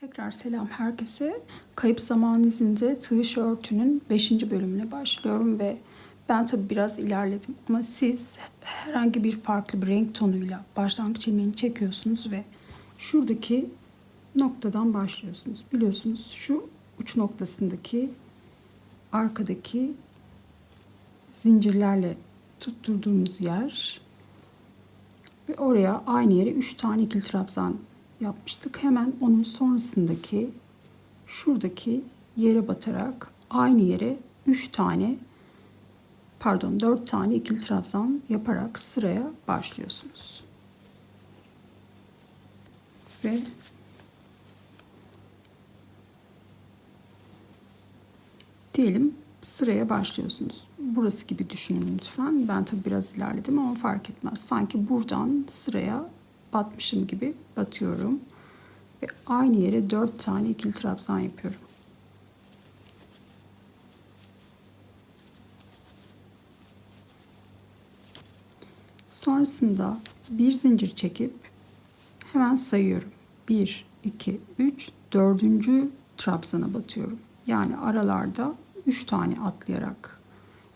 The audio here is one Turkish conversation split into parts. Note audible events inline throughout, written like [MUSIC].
Tekrar selam herkese. Kayıp Zaman izinde tığış örtünün 5. bölümüne başlıyorum ve ben tabi biraz ilerledim ama siz herhangi bir farklı bir renk tonuyla başlangıç ilmeğini çekiyorsunuz ve şuradaki noktadan başlıyorsunuz. Biliyorsunuz şu uç noktasındaki arkadaki zincirlerle tutturduğumuz yer ve oraya aynı yere 3 tane ikili trabzan yapmıştık. Hemen onun sonrasındaki şuradaki yere batarak aynı yere 3 tane pardon 4 tane ikili trabzan yaparak sıraya başlıyorsunuz. Ve diyelim sıraya başlıyorsunuz. Burası gibi düşünün lütfen. Ben tabi biraz ilerledim ama fark etmez. Sanki buradan sıraya batmışım gibi batıyorum. Ve aynı yere 4 tane ikili trabzan yapıyorum. Sonrasında bir zincir çekip hemen sayıyorum. 1, 2, 3, 4. trabzana batıyorum. Yani aralarda 3 tane atlayarak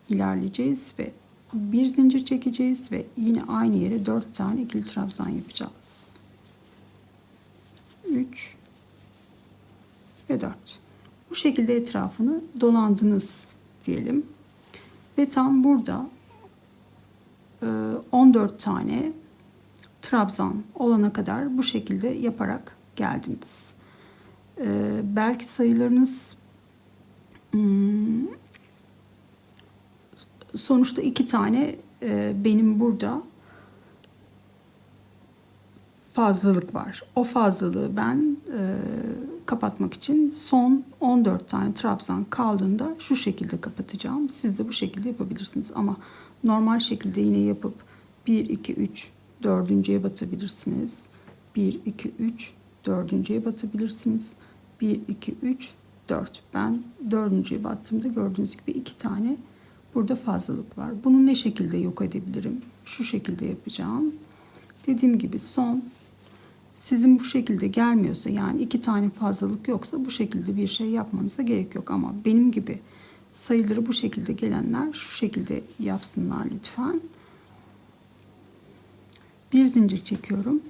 ilerleyeceğiz ve bir zincir çekeceğiz ve yine aynı yere 4 tane ikili trabzan yapacağız. 3 ve 4. Bu şekilde etrafını dolandınız diyelim. Ve tam burada 14 tane trabzan olana kadar bu şekilde yaparak geldiniz. Belki sayılarınız hmm, sonuçta iki tane benim burada fazlalık var. O fazlalığı ben e, kapatmak için son 14 tane trabzan kaldığında şu şekilde kapatacağım. Siz de bu şekilde yapabilirsiniz ama normal şekilde yine yapıp 1 2 3 dördüncüye batabilirsiniz. 1 2 3 dördüncüye batabilirsiniz. 1 2 3 4. Ben dördüncüye battığımda gördüğünüz gibi iki tane burada fazlalık var. Bunu ne şekilde yok edebilirim? Şu şekilde yapacağım. Dediğim gibi son sizin bu şekilde gelmiyorsa yani iki tane fazlalık yoksa bu şekilde bir şey yapmanıza gerek yok ama benim gibi sayıları bu şekilde gelenler şu şekilde yapsınlar lütfen. Bir zincir çekiyorum.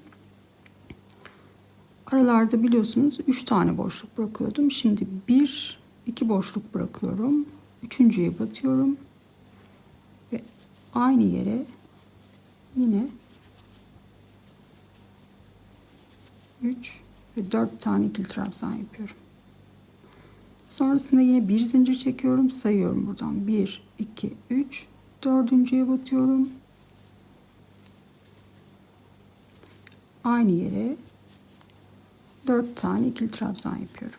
Aralarda biliyorsunuz 3 tane boşluk bırakıyordum. Şimdi bir, iki boşluk bırakıyorum. Üçüncüye batıyorum. Aynı yere yine 3 ve 4 tane ikili trabzan yapıyorum. Sonrasında yine bir zincir çekiyorum. Sayıyorum buradan. 1, 2, 3. Dördüncüye batıyorum. Aynı yere 4 tane ikili trabzan yapıyorum.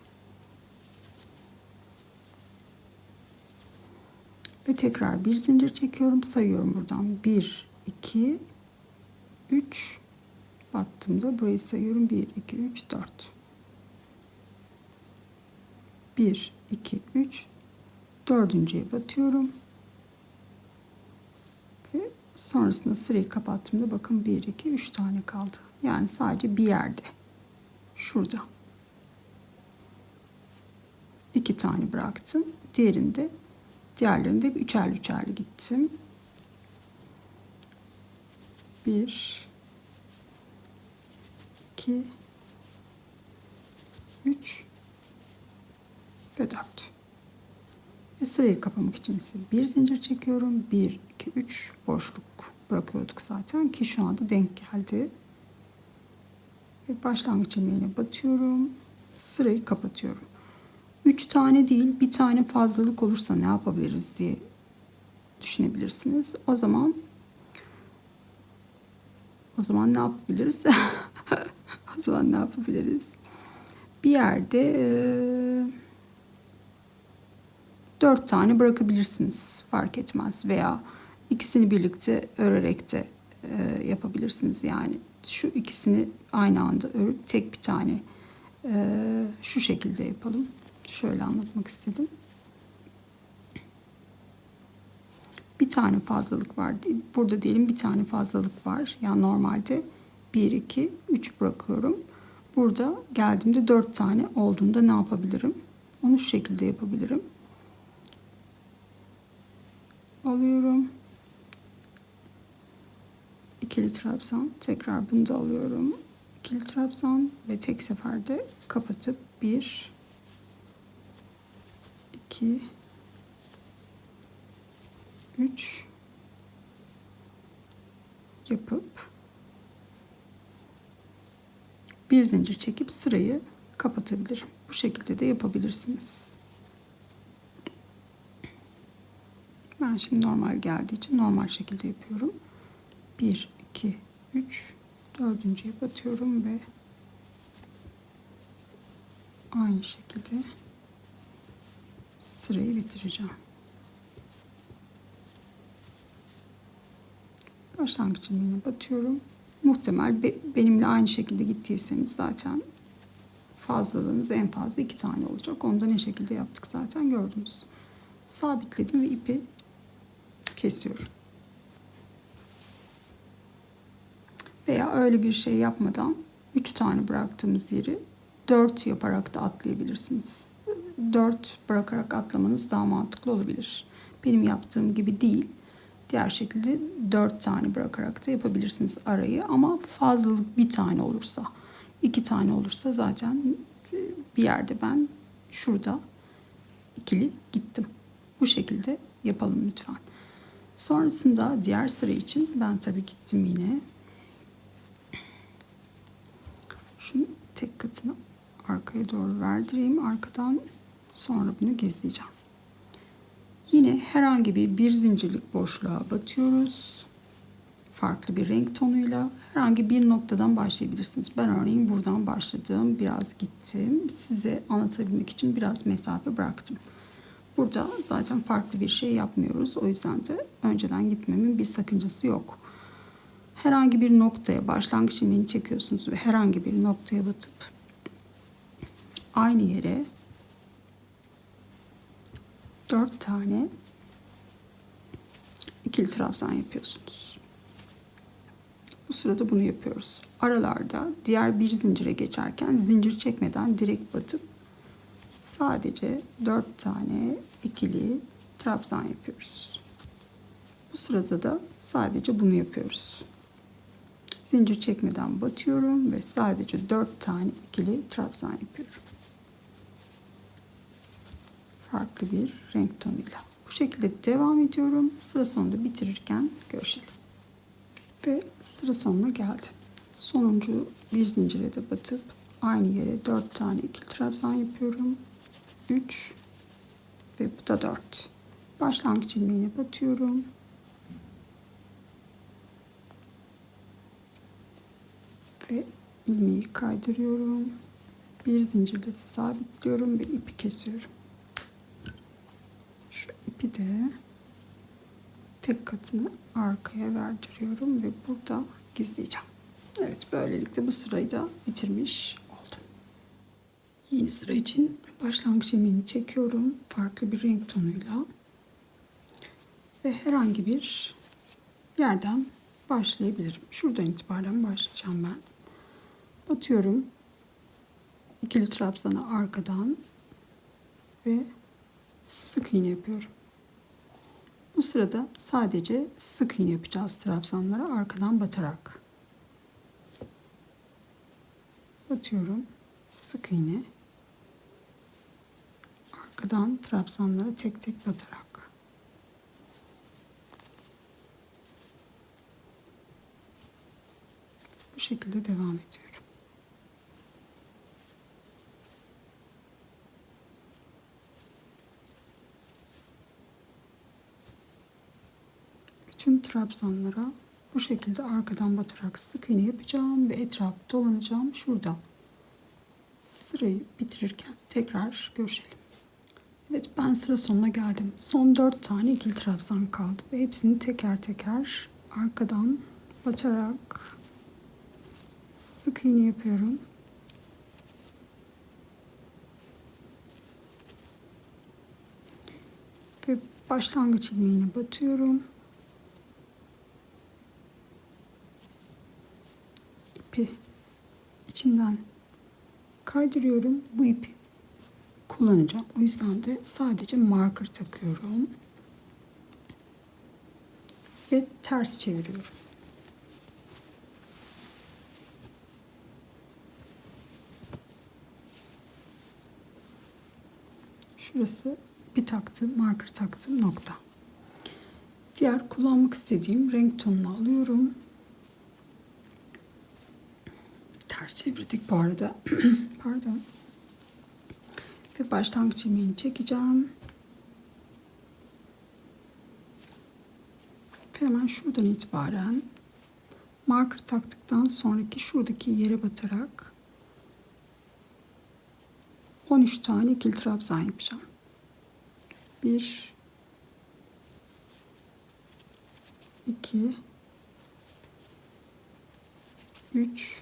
Ve tekrar bir zincir çekiyorum. Sayıyorum buradan. 1, 2, 3, battığımda burayı sayıyorum. 1 2 3 4 1 2 3 dördüncüye batıyorum. Ve sonrasında sırayı kapattığımda bakın 1 2 3 tane kaldı. Yani sadece bir yerde. Şurada. İki tane bıraktım. Diğerinde diğerlerinde üçerli üçerli gittim. 1 2 3 ve 4 ve sırayı kapamak için ise bir zincir çekiyorum. 1 2 3 boşluk bırakıyorduk zaten ki şu anda denk geldi. Ve başlangıç ilmeğine batıyorum. Sırayı kapatıyorum 3 tane değil bir tane fazlalık olursa ne yapabiliriz diye düşünebilirsiniz o zaman o zaman ne yapabiliriz [LAUGHS] O zaman ne yapabiliriz? Bir yerde e, tane bırakabilirsiniz. Fark etmez. Veya ikisini birlikte örerek de e, yapabilirsiniz. Yani şu ikisini aynı anda örüp tek bir tane e, şu şekilde yapalım. Şöyle anlatmak istedim. Bir tane fazlalık var. Burada diyelim bir tane fazlalık var. Yani normalde 1, 2, 3 bırakıyorum. Burada geldiğimde 4 tane olduğunda ne yapabilirim? Onu şu şekilde yapabilirim. Alıyorum. İkili trabzan. Tekrar bunu da alıyorum. İkili trabzan ve tek seferde kapatıp 1 2 3 yapıp bir zincir çekip sırayı kapatabilirim. Bu şekilde de yapabilirsiniz. Ben şimdi normal geldiği için normal şekilde yapıyorum. 1, 2, 3, dördüncüye batıyorum ve aynı şekilde sırayı bitireceğim. Başlangıç ilmeğine batıyorum. Muhtemel be- benimle aynı şekilde gittiyseniz zaten fazlalığınız en fazla iki tane olacak. Onu da ne şekilde yaptık zaten gördünüz. Sabitledim ve ipi kesiyorum. Veya öyle bir şey yapmadan 3 tane bıraktığımız yeri 4 yaparak da atlayabilirsiniz. 4 bırakarak atlamanız daha mantıklı olabilir. Benim yaptığım gibi değil. Diğer şekilde 4 tane bırakarak da yapabilirsiniz arayı ama fazlalık bir tane olursa, iki tane olursa zaten bir yerde ben şurada ikili gittim. Bu şekilde yapalım lütfen. Sonrasında diğer sıra için ben tabii gittim yine. Şunu tek katını arkaya doğru verdireyim. Arkadan sonra bunu gizleyeceğim. Yine herhangi bir bir zincirlik boşluğa batıyoruz. Farklı bir renk tonuyla herhangi bir noktadan başlayabilirsiniz. Ben örneğin buradan başladım. Biraz gittim. Size anlatabilmek için biraz mesafe bıraktım. Burada zaten farklı bir şey yapmıyoruz. O yüzden de önceden gitmemin bir sakıncası yok. Herhangi bir noktaya başlangıç ilmeğini çekiyorsunuz ve herhangi bir noktaya batıp aynı yere 4 tane ikili trabzan yapıyorsunuz. Bu sırada bunu yapıyoruz. Aralarda diğer bir zincire geçerken zincir çekmeden direkt batıp sadece 4 tane ikili trabzan yapıyoruz. Bu sırada da sadece bunu yapıyoruz. Zincir çekmeden batıyorum ve sadece 4 tane ikili trabzan yapıyorum farklı bir renk tonuyla. Bu şekilde devam ediyorum. Sıra sonunda bitirirken görüşelim. Ve sıra sonuna geldim. Sonuncu bir zincire de batıp aynı yere 4 tane ikili trabzan yapıyorum. 3 ve bu da 4. Başlangıç ilmeğine batıyorum. Ve ilmeği kaydırıyorum. Bir zincirle sabitliyorum ve ipi kesiyorum. İpi de tek katını arkaya verdiriyorum ve burada gizleyeceğim. Evet böylelikle bu sırayı da bitirmiş oldum. Yeni sıra için başlangıç ilmeğini çekiyorum. Farklı bir renk tonuyla. Ve herhangi bir yerden başlayabilirim. Şuradan itibaren başlayacağım ben. Batıyorum. İkili trabzanı arkadan ve sık iğne yapıyorum. Bu sırada sadece sık iğne yapacağız trabzanlara arkadan batarak. Batıyorum. Sık iğne. Arkadan trabzanlara tek tek batarak. Bu şekilde devam ediyorum. Tüm trabzanlara bu şekilde arkadan batarak sık iğne yapacağım ve etrafı dolanacağım. Şurada sırayı bitirirken tekrar görüşelim. Evet ben sıra sonuna geldim. Son 4 tane ikili trabzan kaldı ve hepsini teker teker arkadan batarak sık iğne yapıyorum. Ve başlangıç ilmeğine batıyorum. İpi içinden kaydırıyorum. Bu ipi kullanacağım. O yüzden de sadece marker takıyorum. Ve ters çeviriyorum. Şurası bir taktım, marker taktım, nokta. Diğer kullanmak istediğim renk tonunu alıyorum. Ters çevirdik bu arada. [CLEARS THROAT] Pardon. Ve başlangıç ilmeğini çekeceğim. Ve hemen şuradan itibaren marker taktıktan sonraki şuradaki yere batarak 13 tane ikili trabzan yapacağım. 1 2 3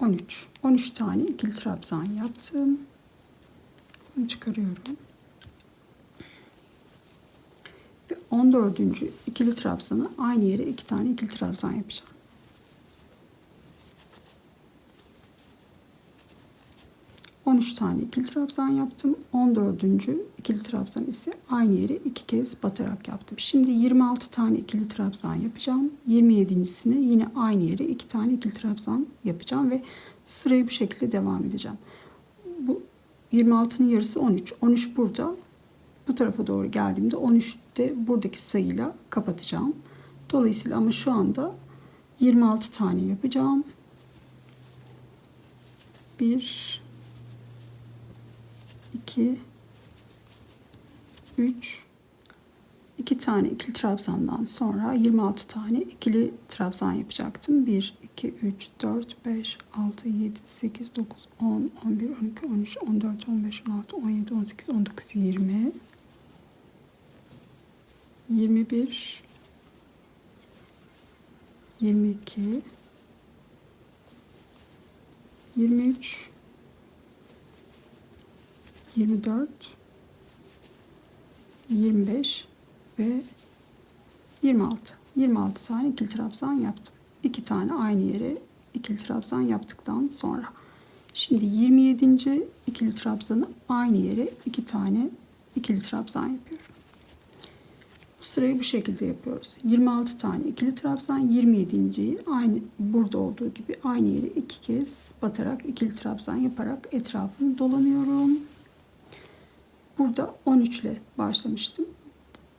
13. 13 tane ikili trabzan yaptım. Bunu çıkarıyorum. Ve 14. ikili trabzanı aynı yere iki tane ikili trabzan yapacağım. On üç tane ikili trabzan yaptım. 14. ikili trabzan ise aynı yere iki kez batarak yaptım. Şimdi 26 tane ikili trabzan yapacağım. 27.sine yine aynı yere iki tane ikili trabzan yapacağım ve sırayı bu şekilde devam edeceğim. Bu 26'nın yarısı 13. 13 burada. Bu tarafa doğru geldiğimde 13'te buradaki sayıyla kapatacağım. Dolayısıyla ama şu anda 26 tane yapacağım. 1 2 3 2 tane ikili trabzandan sonra 26 tane ikili trabzan yapacaktım. 1 2 3 4 5 6 7 8 9 10 11 12 13 14 15 16 17 18 19 20 21 22 23 24 25 ve 26 26 tane ikili trabzan yaptım. 2 tane aynı yere ikili trabzan yaptıktan sonra şimdi 27. ikili trabzanı aynı yere 2 tane ikili trabzan yapıyorum. Bu sırayı bu şekilde yapıyoruz. 26 tane ikili trabzan 27.yi aynı burada olduğu gibi aynı yere iki kez batarak ikili trabzan yaparak etrafını dolanıyorum. Burada 13 ile başlamıştım.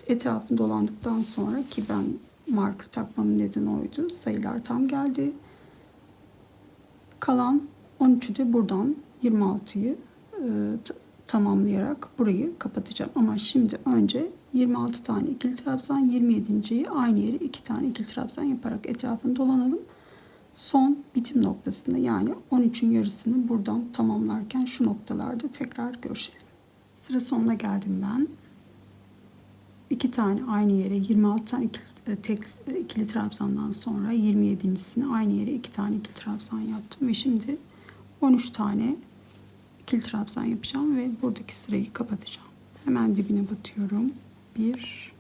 Etrafını dolandıktan sonra ki ben marker takmamın nedeni oydu. Sayılar tam geldi. Kalan 13'ü de buradan 26'yı e, tamamlayarak burayı kapatacağım. Ama şimdi önce 26 tane ikili trabzan, 27.yi aynı yere 2 tane ikili trabzan yaparak etrafını dolanalım. Son bitim noktasında yani 13'ün yarısını buradan tamamlarken şu noktalarda tekrar görüşelim. Sıra sonuna geldim ben. İki tane aynı yere 26 tane ikili, e, tek e, ikili trabzandan sonra 27.sini aynı yere iki tane ikili trabzan yaptım ve şimdi 13 tane ikili trabzan yapacağım ve buradaki sırayı kapatacağım. Hemen dibine batıyorum. 1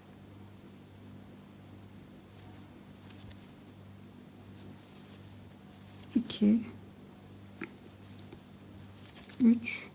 2 3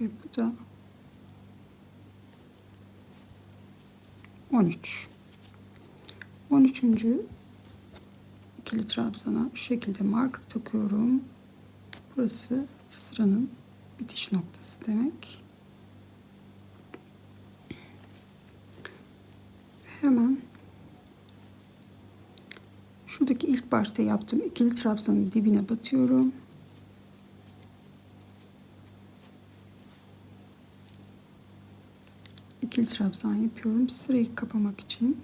ve bu da 13 13. ikili trabzana şu şekilde marker takıyorum. Burası sıranın bitiş noktası demek. Hemen şuradaki ilk başta yaptığım ikili trabzanın dibine batıyorum. Trabzan yapıyorum. Sırayı kapamak için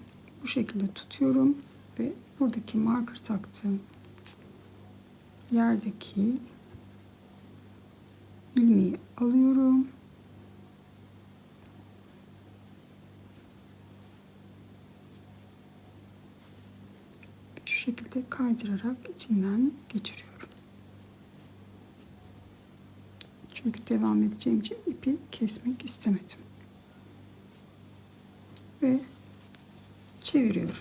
bu şekilde tutuyorum ve buradaki marker taktığım yerdeki ilmeği alıyorum. Şu şekilde kaydırarak içinden geçiriyorum. Çünkü devam edeceğim için ipi kesmek istemedim. Ve çeviriyorum.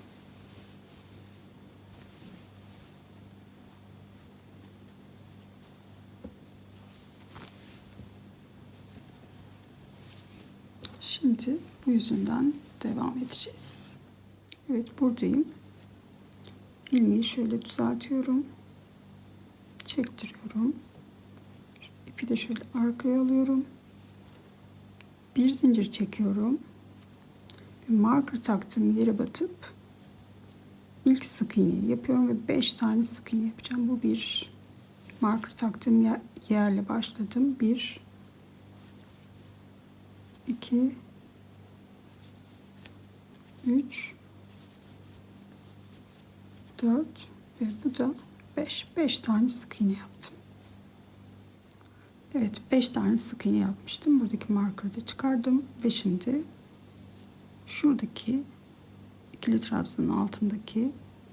Şimdi bu yüzünden devam edeceğiz. Evet buradayım. İlmeği şöyle düzeltiyorum. Çektiriyorum. İpi de şöyle arkaya alıyorum. Bir zincir çekiyorum. Marker taktığım yere batıp ilk sık iğneyi yapıyorum ve 5 tane sık iğne yapacağım. Bu bir marker taktığım yer, yerle başladım. 1 2 3 4 ve bu da 5. 5 tane sık iğne yaptım. Evet 5 tane sık iğne yapmıştım. Buradaki markerı da çıkardım. Ve şimdi şuradaki ikili trabzanın altındaki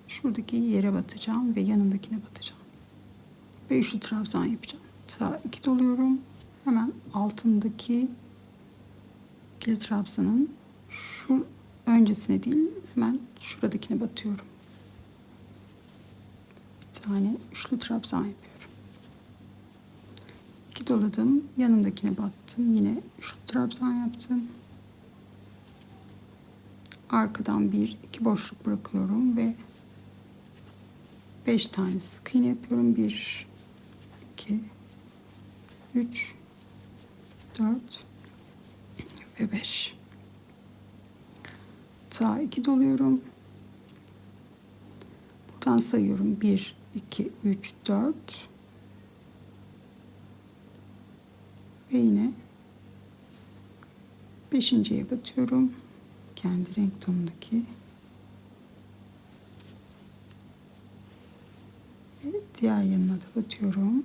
şuradaki yere batacağım ve yanındakine batacağım. Ve üçlü trabzan yapacağım. Ta iki doluyorum. Hemen altındaki ikili trabzanın şu öncesine değil hemen şuradakine batıyorum. Bir tane üçlü trabzan yapıyorum. İki doladım. Yanındakine battım. Yine üçlü trabzan yaptım. Arkadan bir iki boşluk bırakıyorum ve beş tane sık iğne yapıyorum. Bir, iki, üç, dört ve beş. Ta iki doluyorum. Buradan sayıyorum. Bir, iki, üç, dört. Ve yine beşinciye batıyorum. Kendi renk tonundaki ve diğer yanına da batıyorum.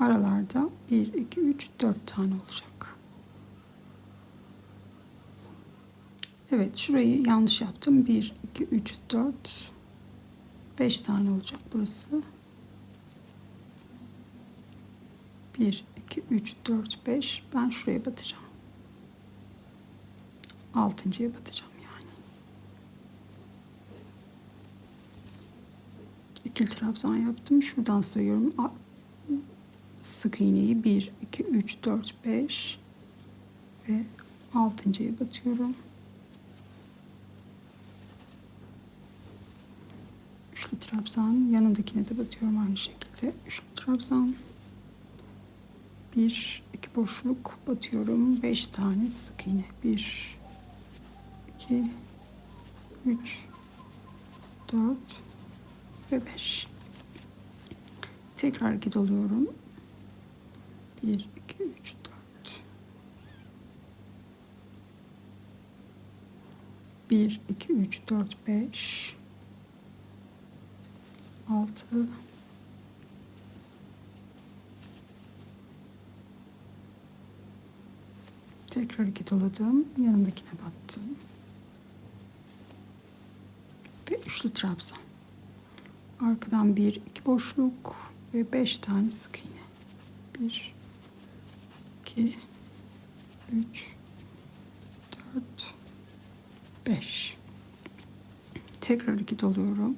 Aralarda 1, 2, 3, 4 tane olacak. Evet şurayı yanlış yaptım. 1, 2, 3, 4, 5 tane olacak burası. 1, 2, 3, 4, 5. Ben şuraya batacağım. Altıncıya batacağım yani. İkili trabzan yaptım. Şuradan sayıyorum. Sık iğneyi 1, 2, 3, 4, 5 ve altıncıya batıyorum. Üçlü trabzan yanındakine de batıyorum aynı şekilde. Üçlü trabzan bir iki boşluk batıyorum. Beş tane sık iğne. Bir, iki, üç, dört ve beş. Tekrar hareket. Bir, iki, üç, dört. Bir, iki, üç, dört, beş. Altı. Tekrar iki doladım. Yanındakine battım. Ve üçlü trabzan. Arkadan bir, iki boşluk ve beş tane sık iğne. Bir, iki, üç, dört, beş. Tekrar iki doluyorum.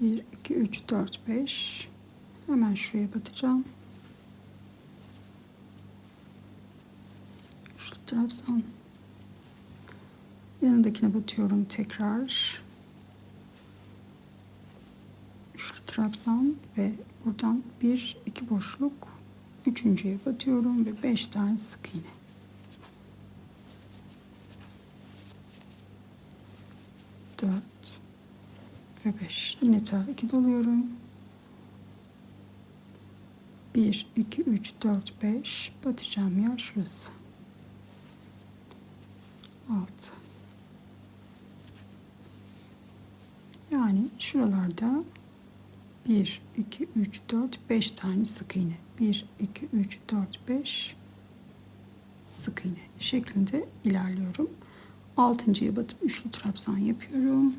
Bir, iki, üç, dört, beş. Hemen şuraya batacağım. Üçlü trabzan. Yanındakine batıyorum tekrar. Üçlü trabzan ve buradan bir iki boşluk üçüncüye batıyorum ve beş tane sık iğne. Dört ve beş. Yine tel iki doluyorum. 1, 2, 3, 4, 5 batacağım yer şurası. 6. Yani şuralarda 1, 2, 3, 4, 5 tane sık iğne. 1, 2, 3, 4, 5 sık iğne şeklinde ilerliyorum. Altıncıya batıp üçlü trabzan yapıyorum.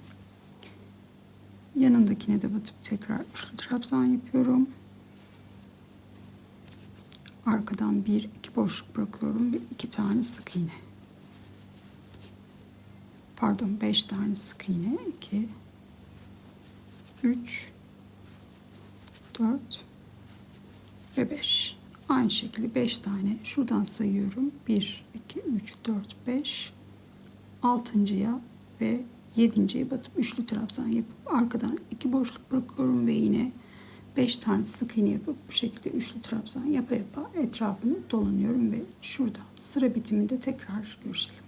Yanındakine de batıp tekrar üçlü trabzan yapıyorum. Arkadan bir iki boşluk bırakıyorum ve iki tane sık iğne. Pardon beş tane sık iğne. 2 3 4 ve 5. Aynı şekilde 5 tane şuradan sayıyorum. 1 2 3 4 5 altıncıya ve yedinciye batıp üçlü trabzan yapıp arkadan iki boşluk bırakıyorum ve yine 5 tane sık iğne yapıp bu şekilde üçlü trabzan yapa yapa etrafını dolanıyorum ve şurada sıra bitiminde tekrar görüşelim.